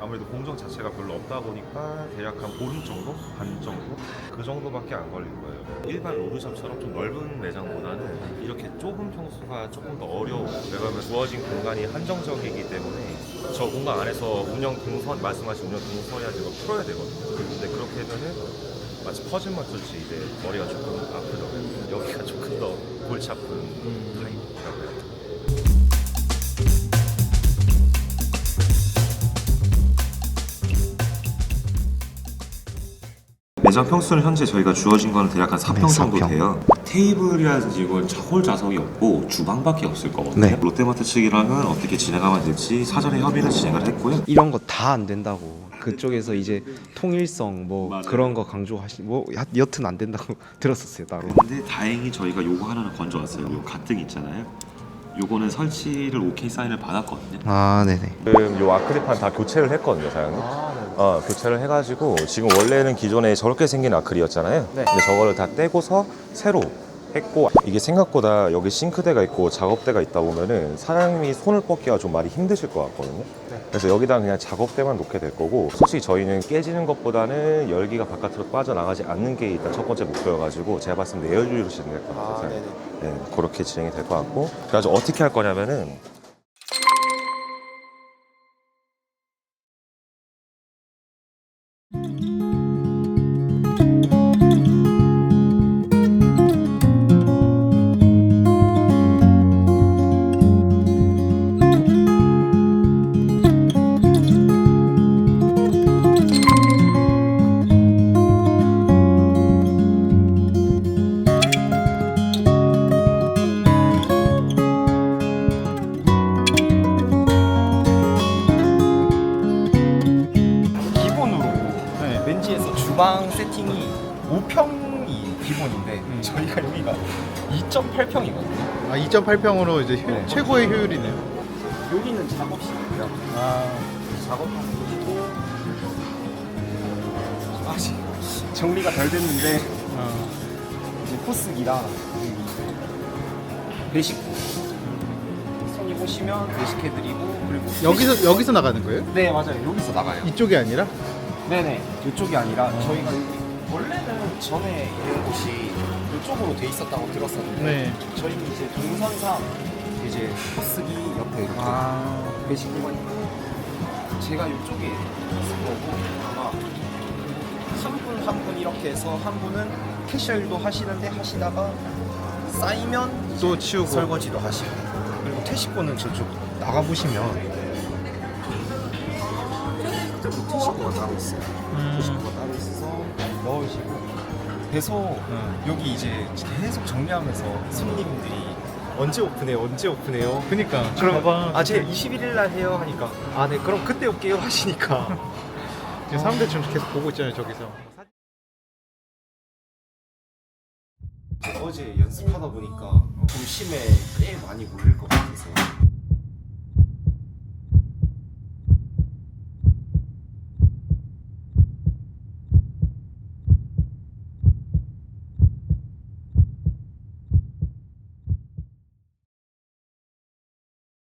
아무래도 공정 자체가 별로 없다 보니까 대략 한 보름 정도? 반 정도? 그 정도밖에 안 걸릴 거예요. 일반 로드샵처럼 좀 넓은 매장보다는 이렇게 좁은 평수가 조금 더 어려워. 왜냐하면 주어진 공간이 한정적이기 때문에 저 공간 안에서 운영 동선, 말씀하신 운영 동선이나 이거 풀어야 되거든요. 근데 그렇게 되면은 마치 퍼즐 맞췄지 이제 머리가 조금 아프더라고요. 여기가 조금 더 골치 아픈 타입이라고 해야 되나. 매장 평수는 현재 저희가 주어진 거는 대략 한 4평 네, 정도 4평. 돼요. 테이블이라든지 이걸 홀 좌석이 없고 주방밖에 없을 거거든요. 네. 롯데마트 측이랑은 어떻게 진행하면 될지 사전에 협의를 진행을 했고요. 이런 거 다 안 된다고 그쪽에서 이제 통일성 뭐 맞아요. 그런 거 강조하시 뭐 여- 여튼 안 된다고 들었었어요 따로 근데 다행히 저희가 요거 하나는 건져왔어요. 요 가뜩 있잖아요. 요거는 설치를 오케이 사인을 받았거든요. 아 네네 지금 요 아크릴판 다 교체를 했거든요, 사장님. 어, 교체를 해가지고 지금 원래는 기존에 저렇게 생긴 아크릴이었잖아요. 네. 근데 저거를 다 떼고서 새로 했고 이게 생각보다 여기 싱크대가 있고 작업대가 있다 보면은 사장님이 손을 뻗기가 좀 많이 힘드실 것 같거든요. 네. 그래서 여기다 그냥 작업대만 놓게 될 거고 솔직히 저희는 깨지는 것보다는 열기가 바깥으로 빠져나가지 않는 게 일단 첫 번째 목표여가지고 제가 봤을 때 에어주유로 진행될 것 아, 같아요. 네, 그렇게 진행이 될 것 같고 그래서 어떻게 할 거냐면은 주방 세팅이 5평이 기본인데 저희가 여기가 2.8평이거든요. 아 2.8평으로 이제 효- 네. 최고의 효율이네요. 여기는 작업실이고요. 아 작업실이고 아직 정리가 덜 됐는데 어. 이제 포스기랑 배식 손님 오시면 배식해드리고 그리고 여기서 여기서 나가는 거예요? 네 맞아요 여기서 나가요. 이쪽이 아니라? 네네 이쪽이 아니라 저희가 여기 원래는 전에 있는 곳이 이쪽으로 돼 있었다고 들었었는데 네. 저희는 이제 동선상 이제 포스기 옆에 이렇게 아 배식구가 있고 제가 이쪽에 있을 거고 아마 한 분 한 분 이렇게 해서 한 분은 캐셔 일도 하시는데 하시다가 쌓이면 또 치우고. 설거지도 하시고 그리고 퇴식구는 저쪽 나가 보시면 퇴식구가 따로 있어요. 음. 퇴식구가 따로 있어서 넣으시고 배소 음. 여기 이제 계속 정리하면서 손님들이 언제 오픈해요? 언제 오픈해요? 그니까 그럼 봐봐. 아 제가 21일 날 해요 하니까 아 네 그럼 그때 올게요 하시니까 지금 사람들 지금 계속 보고 있잖아요 저기서. 어제 연습하다 보니까 점심에 꽤 많이 몰릴 것 같아서